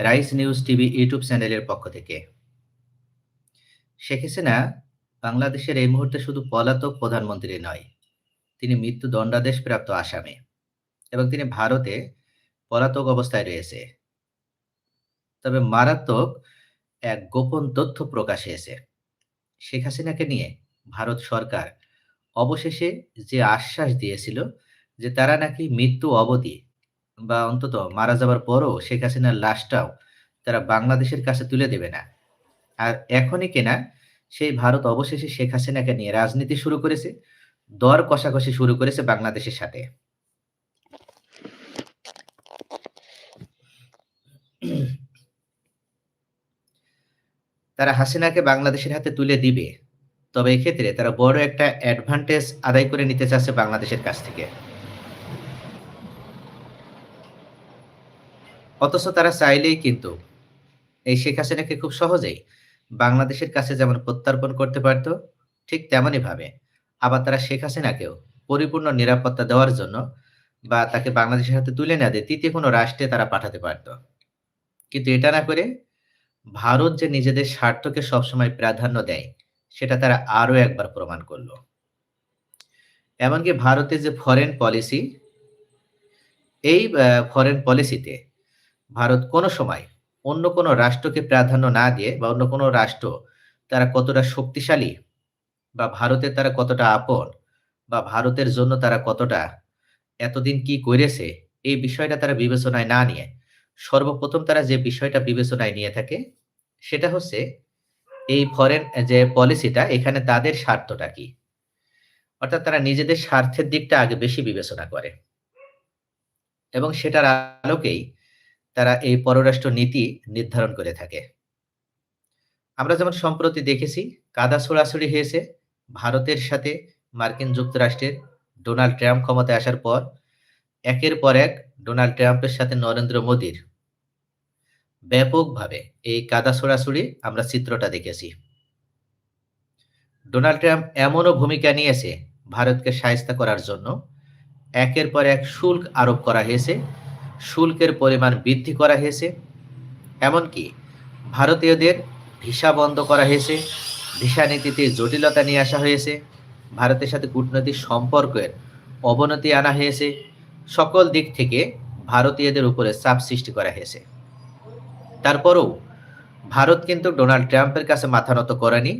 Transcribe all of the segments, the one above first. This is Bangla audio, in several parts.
রাইস নিউজ টিভি ইউটিউব চ্যানেলের পক্ষ থেকে। শেখ হাসিনা বাংলাদেশের এই মুহূর্তে শুধু পলাতক প্রধানমন্ত্রী নয়, তিনি মৃত্যু দণ্ডাদেশ প্রাপ্ত আসামি এবং তিনি ভারতে পলাতক অবস্থায় রয়েছে। তবে মারাত্মক এক গোপন তথ্য প্রকাশ হয়েছে। শেখ হাসিনাকে নিয়ে ভারত সরকার অবশেষে যে আশ্বাস দিয়েছিল যে তারা নাকি মৃত্যু অবধি বা অন্তত মারা যাবার পরও শেখ হাসিনার লাশটাও তারা বাংলাদেশের কাছে তুলে দেবে না। আর এখনই কিনা সেই ভারত অবশেষে শেখ হাসিনাকে নিয়ে রাজনীতি শুরু করেছে, দর কষাকষি শুরু করেছে বাংলাদেশের সাথে। তারা হাসিনাকে বাংলাদেশের হাতে তুলে দিবে, তবে এক্ষেত্রে তারা বড় একটা অ্যাডভান্টেজ আদায় করে নিতে চাচ্ছে বাংলাদেশের কাছ থেকে। অথচ তারা চাইলেই কিন্তু এই শেখ হাসিনাকে খুব সহজেই বাংলাদেশের কাছে যেমন প্রত্যার্পণ করতে পারত, ঠিক তেমনই ভাবে আবার তারা শেখ হাসিনাকেও পরিপূর্ণ নিরাপত্তা দেওয়ার জন্য বা তাকে বাংলাদেশের হাতে তুলে না দিয়ে তৃতীয় কোনো রাষ্ট্রে তারা পাঠাতে পারত। কিন্তু এটা না করে ভারত যে নিজেদের স্বার্থকে সবসময় প্রাধান্য দেয়, সেটা তারা আরও একবার প্রমাণ করল। এমনকি ভারতের যে ফরেন পলিসি এই ফরেন পলিসিতে ভারত কোনো সময় অন্য কোনো রাষ্ট্রকে প্রাধান্য না দিয়ে বা অন্য কোনো রাষ্ট্র তারা কতটা শক্তিশালী বা ভারতের তারা কতটা আপন বা ভারতের জন্য তারা কতটা এতদিন কি করেছে, এই বিষয়টা তারা বিবেচনায় না নিয়ে, সর্বপ্রথম তারা যে বিষয়টা বিবেচনায় নিয়ে থাকে সেটা হচ্ছে এই ফরেন যে পলিসিটা এখানে তাদের স্বার্থটা কি? অর্থাৎ তারা নিজেদের স্বার্থের দিকটা আগে বেশি বিবেচনা করে এবং সেটার আলোকেই তারা এই পররাষ্ট্র নীতি নির্ধারণ করে থাকে। আমরা যেমন সম্প্রতি দেখেছি, কাদা ছোড়াছড়ি হয়েছে, ভারতের সাথে মার্কিন যুক্তরাষ্ট্রের ডোনাল্ড ট্রাম্প ক্ষমতায় আসার পর, একের পর এক ডোনাল্ড ট্রাম্পের সাথে নরেন্দ্র মোদীর। ব্যাপকভাবে এই কাদা ছোড়াছড়ি আমরা চিত্রটা দেখেছি। ডোনাল্ড ট্রাম্প এমনও ভূমিকা নিয়েছে ভারতকে সায়স্তা করার জন্য, একের পর এক শুল্ক আরোপ করা হয়েছে শুল্কের পরিমাণ বৃদ্ধি করা হয়েছে, এমনকি ভারতীয়দের ভিসা বন্ধ করা হয়েছে, ভিসা নীতিতে জটিলতা নিয়ে আসা হয়েছে, ভারতের সাথে কূটনৈতিক সম্পর্কের অবনতি আনা হয়েছে, সকল দিক থেকে ভারতীয়দের উপরে চাপ সৃষ্টি করা হয়েছে। তারপরেও ভারত কিন্তু ডোনাল্ড ট্রাম্পের কাছে মাথা নত করেনি,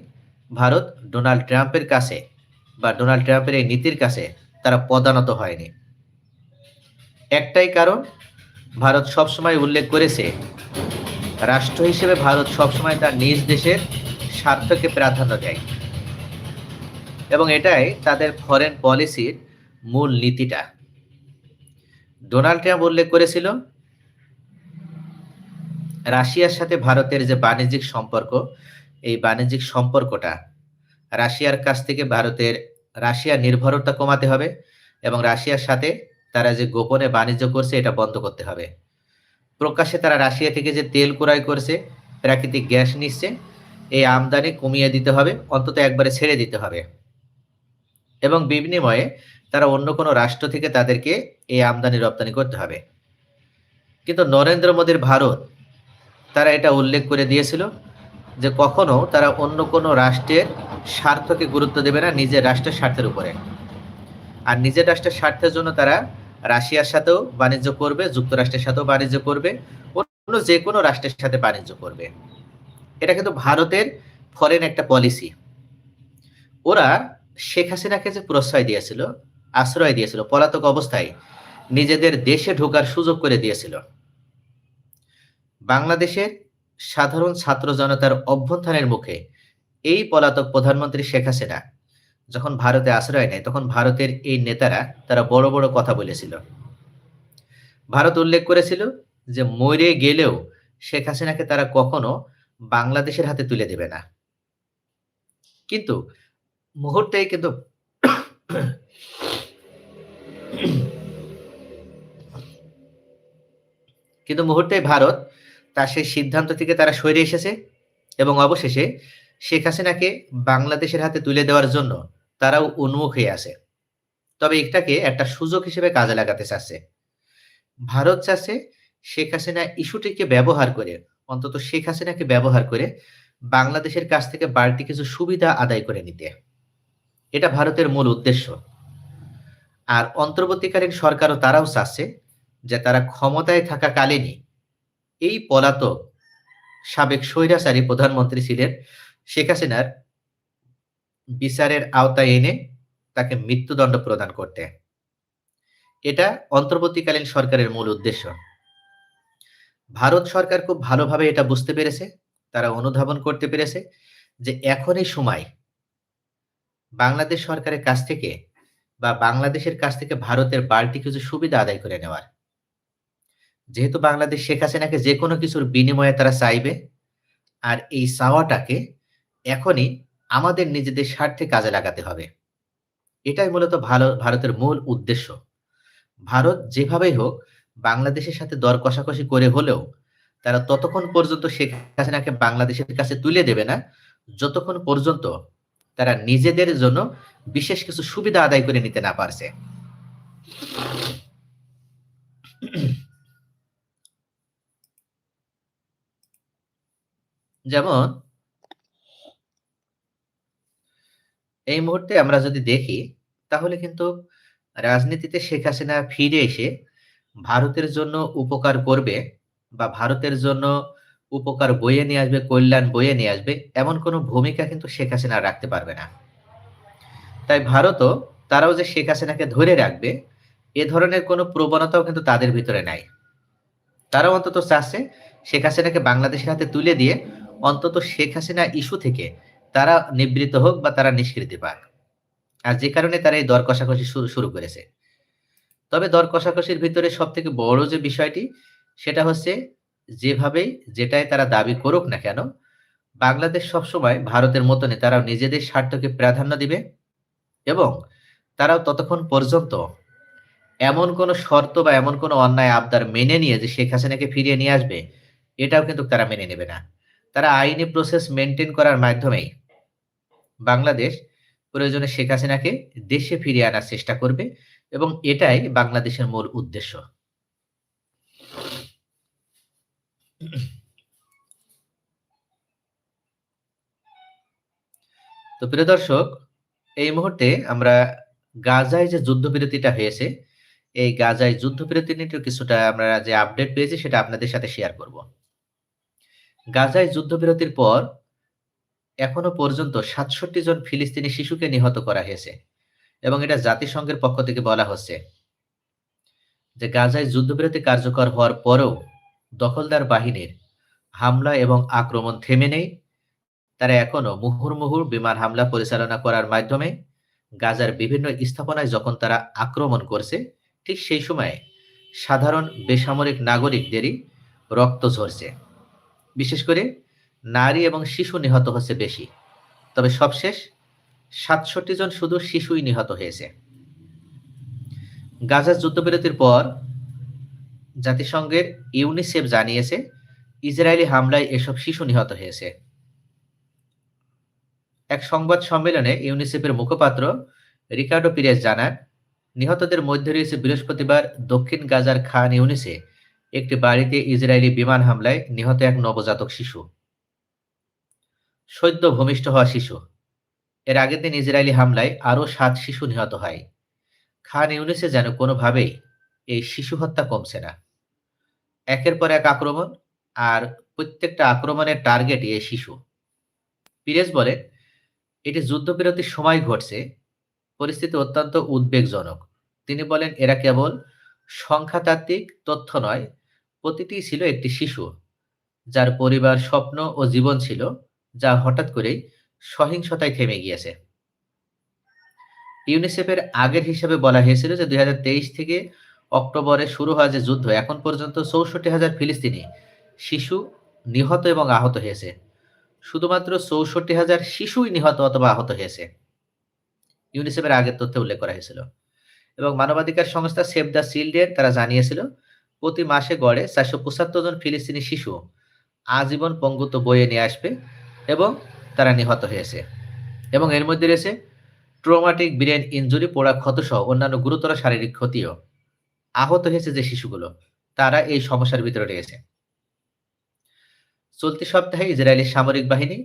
ভারত ডোনাল্ড ট্রাম্পের কাছে বা ডোনাল্ড ট্রাম্পের এই নীতির কাছে তারা পদানত হয়নি। একটাই কারণ ভারত সবসময় উল্লেখ করেছে, রাষ্ট্র হিসেবে ভারত সবসময় তার নিজ দেশের স্বার্থকে প্রাধান্য দেয়। এবং এটাই তাদের ফরেন পলিসির মূল নীতিটা। ডোনাল্ড ট্রাম্প উল্লেখ করেছিল, রাশিয়ার সাথে ভারতের যে বাণিজ্যিক সম্পর্ক, এই বাণিজ্যিক সম্পর্কটা রাশিয়ার কাছ থেকে ভারতের রাশিয়া নির্ভরতা কমাতে হবে এবং রাশিয়ার সাথে তারা যে গোপনে বাণিজ্য করছে, এটা বন্ধ করতে হবে। প্রকাশ্যে তারা রাশিয়া থেকে যে তেল ক্রয় করছে, প্রাকৃতিক গ্যাস নিচ্ছে, এই আমদানি কমিয়ে দিতে হবে, অন্তত একবারে ছেড়ে দিতে হবে। এবং বিনিময়ে তারা অন্য কোনো রাষ্ট্র থেকে তাদেরকে এই আমদানি রপ্তানি করতে হবে। কিন্তু নরেন্দ্র মোদীর ভারত, তারা এটা উল্লেখ করে দিয়েছিল যে কখনো তারা অন্য কোনো রাষ্ট্রের স্বার্থকে গুরুত্ব দেবে না, নিজের রাষ্ট্রের স্বার্থের উপরে। আর নিজের রাষ্ট্রের স্বার্থের জন্য তারা রাশিয়ার সাথেও বাণিজ্য করবে, যুক্তরাষ্ট্রের সাথেও বাণিজ্য করবে, অন্য যে কোনো রাষ্ট্রের সাথে বাণিজ্য করবে। এটা কিন্তু ভারতের ফরেন একটা পলিসি ওরা শেখ হাসিনাকে যে প্রশ্রয় দিয়েছিল, আশ্রয় দিয়েছিল, পলাতক অবস্থায় নিজেদের দেশে ঢোকার সুযোগ করে দিয়েছিল। বাংলাদেশের সাধারণ ছাত্র জনতার অভ্যন্থানের মুখে এই পলাতক প্রধানমন্ত্রী শেখ হাসিনা যখন ভারতে আশ্রয় নেয়, তখন ভারতের এই নেতারা তারা বড় বড় কথা বলেছিল। ভারত উল্লেখ করেছিল যে, মরে গেলেও শেখ হাসিনাকে তারা কখনো বাংলাদেশের হাতে তুলে দেবে না। কিন্তু মুহূর্তেই কিন্তু কিন্তু মুহূর্তেই ভারত তার সেই সিদ্ধান্ত থেকে তারা সরে এসেছে এবং অবশেষে শেখ হাসিনাকে বাংলাদেশের হাতে তুলে দেওয়ার জন্য তারাও উন্মুখ হয়ে আছে। তবে এটাকে একটা সুযোগ হিসেবে কাজে লাগাতে চাচ্ছে। ভারত চাচ্ছে শেখ হাসিনা ইস্যুটিকে ব্যবহার করে, অন্তত শেখ হাসিনাকে ব্যবহার করে বাংলাদেশের কাছ থেকে বাড়তি কিছু সুবিধা আদায় করে নিতে। এটা ভারতের মূল উদ্দেশ্য। আর অন্তর্বর্তীকালীন সরকারও তারাও চাচ্ছে যে তারা ক্ষমতায় থাকাকালীনই এই পলাতক সাবেক স্বৈরাচারী প্রধানমন্ত্রী ছিলেন শেখ হাসিনার বিচারের আওতায় এনে তাকে মৃত্যুদণ্ড প্রদান করতে। এটা অন্তর্বর্তীকালীন সরকারের মূল উদ্দেশ্য। ভারত সরকার খুব ভালোভাবে এটা বুঝতে পেরেছে, তারা অনুধাবন করতে পেরেছে যে এখনই সময় বাংলাদেশ সরকারের কাছ থেকে বা বাংলাদেশের কাছ থেকে ভারতের বাড়তি কিছু সুবিধা আদায় করে নেওয়ার। যেহেতু বাংলাদেশ শেখ হাসিনাকে যে কোনো কিছুর বিনিময়ে তারা চাইবে, আর এই চাওয়াটাকে এখনই আমাদের নিজেদের স্বার্থে কাজে লাগাতে হবে। এটাই মূলত ভালো, ভারতের মূল উদ্দেশ্য। ভারত যেভাবেই হোক, বাংলাদেশের সাথে দর কষাকষি করে হলেও তারা ততক্ষণ পর্যন্ত শেখ হাসিনাকে বাংলাদেশের কাছে তুলে দেবে না। যতক্ষণ পর্যন্ত তারা নিজেদের জন্য বিশেষ কিছু সুবিধা আদায় করে নিতে না পারছে। যেমন এই মুহূর্তে আমরা যদি দেখি, তাহলে কিন্তু রাজনীতিতে শেখ হাসিনা ফিরে এসে ভারতের জন্য উপকার করবে বা ভারতের জন্য উপকার বয়ে নিয়ে আসবে, কল্যাণ বয়ে নিয়ে আসবে, এমন কোনো ভূমিকা কিন্তু শেখ হাসিনা রাখতে পারবে না। তাই ভারতও তারাও যে শেখ হাসিনাকে ধরে রাখবে, এ ধরনের কোনো প্রবণতাও কিন্তু তাদের ভিতরে নাই। তারাও অন্তত চাচ্ছে শেখ হাসিনাকে বাংলাদেশের হাতে তুলে দিয়ে অন্তত শেখ হাসিনা ইস্যু থেকে তারা নিবৃত হোক বা তারা নিষ্কৃতি পাক। আর যে কারণে তারা এই দর কষাকষি শুরু করেছে। তবে দর কষাকষির ভিতরে সব থেকে বড় যে বিষয়টি, সেটা হচ্ছে যেভাবেই যেটাই তারা দাবি করুক না কেন, বাংলাদেশ সবসময় ভারতের মতনে তারা নিজেদের স্বার্থকে প্রাধান্য দিবে এবং তারাও ততক্ষণ পর্যন্ত এমন কোনো শর্ত বা এমন কোনো অন্যায় আবদার মেনে নিয়ে যে শেখ হাসিনাকে ফিরিয়ে নিয়ে আসবে, এটাও কিন্তু তারা মেনে নেবে না। তারা আইনি প্রসেস মেনটেন করার মাধ্যমেই বাংলাদেশ প্রয়োজনে শেখ হাসিনাকে দেশে ফিরিয়ে আনার চেষ্টা করবে এবং এটাই বাংলাদেশের মূল উদ্দেশ্য। তো প্রিয় দর্শক, এই মুহূর্তে আমরা গাজায় যে যুদ্ধবিরতিটা হয়েছে, এই গাজায় যুদ্ধবিরতি নিয়ে কিছুটা আমরা যে আপডেট পেয়েছি সেটা আপনাদের সাথে শেয়ার করব। গাজায় যুদ্ধবিরতির পর এখনও পর্যন্ত সাতষট্টি জন ফিলিস্তিনি শিশুকে নিহত করা হয়েছে এবং এটা জাতিসংঘের পক্ষ থেকে বলা হচ্ছে যে গাজায় যুদ্ধবিরতি কার্যকর হওয়ার পরেও দখলদার বাহিনীর হামলা এবং আক্রমণ থেমে নেই। তারা এখনও মুহুর্মুহুর বিমান হামলা পরিচালনা করার মাধ্যমে গাজার বিভিন্ন স্থাপনায় যখন তারা আক্রমণ করছে, ঠিক সেই সময়ে সাধারণ বেসামরিক নাগরিকদেরই রক্ত ঝরছে। বিশেষ করে নারী এবং শিশু নিহত হচ্ছে বেশি। তবে সবশেষ সাতষট্টি জন শুধু শিশুই নিহত হয়েছে। গাজার যুদ্ধবিরতির পর জাতিসংঘের ইউনিসেফ জানিয়েছে, ইসরায়েলি হামলায় এসব শিশু নিহত হয়েছে। এক সংবাদ সম্মেলনে ইউনিসেফের মুখপাত্র রিকার্ডো পিরেস জানান, নিহতদের মধ্যে রয়েছে বৃহস্পতিবার দক্ষিণ গাজার খান ইউনিসে, একটি বাড়িতে ইসরায়েলি বিমান হামলায় নিহত এক নবজাতক শিশু। সদ্য ভূমিষ্ঠ হওয়া শিশু। এর আগের দিন ইসরায়েলি হামলায় আরও সাত শিশু নিহত হয়। খান ইউনিসে যেন কোনোভাবেই এই শিশু হত্যা কমছে না। একের পর এক আক্রমণ আর প্রত্যেকটা আক্রমণের টার্গেট এই শিশু। পিরেজ বলেন, এটি যুদ্ধবিরতির সময় ঘটছে। পরিস্থিতি অত্যন্ত উদ্বেগজনক। তিনি বলেন, এরা কেবল সংখ্যাতাত্ত্বিক তথ্য নয়, প্রতিটি ছিল একটি শিশু, যার পরিবার, স্বপ্ন ও জীবন ছিল। যা হঠাৎ করেই সহিংসতায় থেমে গিয়েছে। ইউনিসেফের আগের হিসাবে বলা হয়েছিল যে, দুই থেকে অক্টোবরে শুরু হওয়া যে যুদ্ধ, এখন পর্যন্ত চৌষট্টি হাজার ফিলিস্তিনি শিশু নিহত এবং আহত হয়েছে। শুধুমাত্র চৌষট্টি হাজার শিশুই নিহত অথবা আহত হয়েছে। ইউনিসেফের আগের তথ্যে উল্লেখ করা হয়েছিল। এবং মানবাধিকার সংস্থা সেভ দ্য চিলড্রেন তারা জানিয়েছিল, প্রতি মাসে গড়ে চারশো পঁচাত্তর জন ফিলিস্তিনি শিশু আজীবন পঙ্গুত্ব বয়ে নিয়ে আসবে এবং তারা নিহত হয়েছে এবং এর মধ্যে রয়েছে ট্রোমাটিক ব্রেন ইঞ্জুরি পোড়া ক্ষতসহ অন্যান্য গুরুতর শারীরিক ক্ষতিও আহত হয়েছে যে শিশুগুলো তারা এই সমস্যার ভিতরে রয়েছে। চলতি সপ্তাহে ইসরায়েলি সামরিক বাহিনী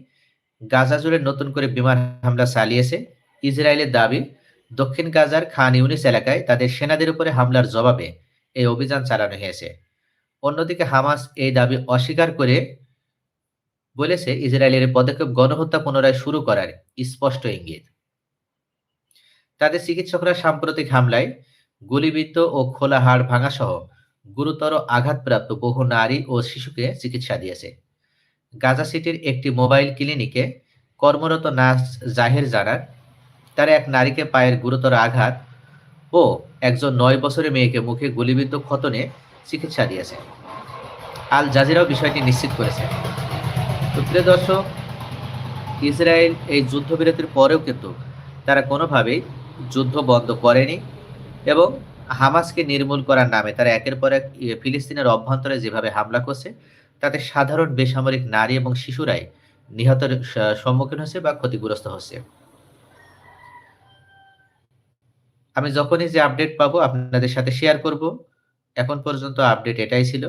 গাজা জুড়ে নতুন করে বিমান হামলা চালিয়েছে। ইসরায়েলের দাবি, দক্ষিণ গাজার খান ইউনিস এলাকায় তাদের সেনাদের উপরে হামলার জবাবে এই অভিযান চালানো হয়েছে। অন্যদিকে হামাস এই দাবি অস্বীকার করে বলেছে ইসরায়েলের পদক্ষেপ গণহত্যা পুনরায় শুরু করার স্পষ্ট ইঙ্গিত। তাদের চিকিৎসকরা সাম্প্রতিক হামলায় গুলিবিদ্ধ ও খোলা হাড় ভাঙাসহ গুরুতর আঘাতপ্রাপ্ত বহু নারী ও শিশুকে চিকিৎসা দিয়েছে। গাজা সিটির একটি মোবাইল ক্লিনিকে কর্মরত নার্স জাহের জানান, তারা এক নারীকে পায়ের গুরুতর আঘাত ও একজন নয় বছরের মেয়েকে মুখে গুলিবিদ্ধ খতনে চিকিৎসা দিয়েছে। আল জাজিরাও বিষয়টি নিশ্চিত করেছে। তো প্রিয় দর্শক, ইসরায়েল এই যুদ্ধবিরতির পরেও কিন্তু তারা কোনোভাবেই যুদ্ধ বন্ধ করেনি এবং হামাসকে নির্মূল করার নামে তারা একের পর এক ইয়ে ফিলিস্তিনের অভ্যন্তরে যেভাবে হামলা করছে, তাতে সাধারণ বেসামরিক নারী এবং শিশুরাই নিহতের সম্মুখীন হচ্ছে বা ক্ষতিগ্রস্ত হচ্ছে। আমি যখনই যে আপডেট পাবো আপনাদের সাথে শেয়ার করব। এখন পর্যন্ত আপডেট এটাই ছিল।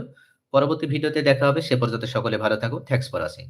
পরবর্তী ভিডিওতে দেখা হবে। সে পর্যন্ত সকলে ভালো থাকো থ্যাংকস ফর ওয়াচিং।